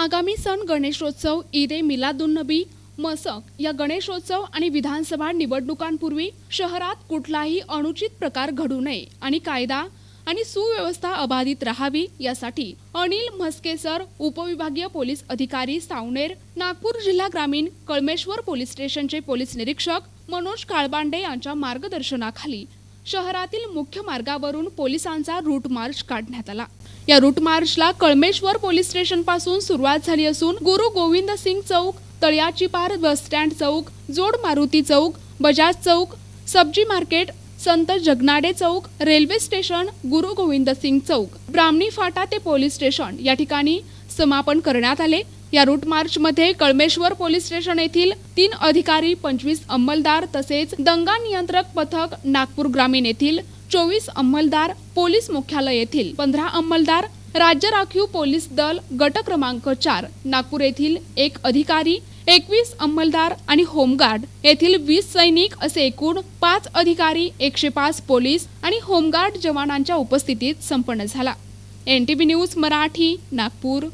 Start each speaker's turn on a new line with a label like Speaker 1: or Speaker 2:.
Speaker 1: आगामी सण गणेशोत्सव ईद ए मिलादुन्नबी मसक या गणेशोत्सव आणि विधानसभा निवडणुकांपूर्वी शहरात कुठलाही अनुचित प्रकार घडू नये आणि कायदा आणि सुव्यवस्था अबाधित राहावी यासाठी अनिल म्हस्के सर उपविभागीय पोलीस अधिकारी सावनेर नागपूर जिल्हा ग्रामीण कळमेश्वर पोलीस स्टेशनचे पोलीस निरीक्षक मनोज काळबांडे यांच्या मार्गदर्शनाखाली शहरातील मुख्य मार्गावरून पोलिसांचा रूट मार्च काढण्यात आला. या रूट मार्चला कळमेश्वर पोलीस स्टेशनपासून सुरुवात झाली असून गुरु गोविंद सिंग चौक तळ्याची पार बस स्टँड चौक जोड मारुती चौक बजाज चौक सब्जी मार्केट संत जगनाडे चौक रेल्वे स्टेशन गुरु गोविंद सिंग चौक. ब्राह्मणी फाटा ते पोलीस स्टेशन या ठिकाणी समापन करण्यात आले. या रूट मार्च मध्ये कळमेश्वर पोलीस स्टेशन येथील तीन अधिकारी पंचवीस अंमलदार तसेच दंगा नियंत्रक पथक नागपूर ग्रामीण येथील चोवीस अंमलदार पोलीस मुख्यालय येथील पंधरा अंमलदार राज्य राखीव पोलीस दल गट क्रमांक चार नागपूर येथील एक अधिकारी एकवीस अंमलदार आणि होमगार्ड. येथील वीस सैनिक असे एकूण पाच अधिकारी एकशे पाच पोलीस आणि होमगार्ड जवानांच्या उपस्थितीत संपन्न झाला. N T news Marathi Nagpur.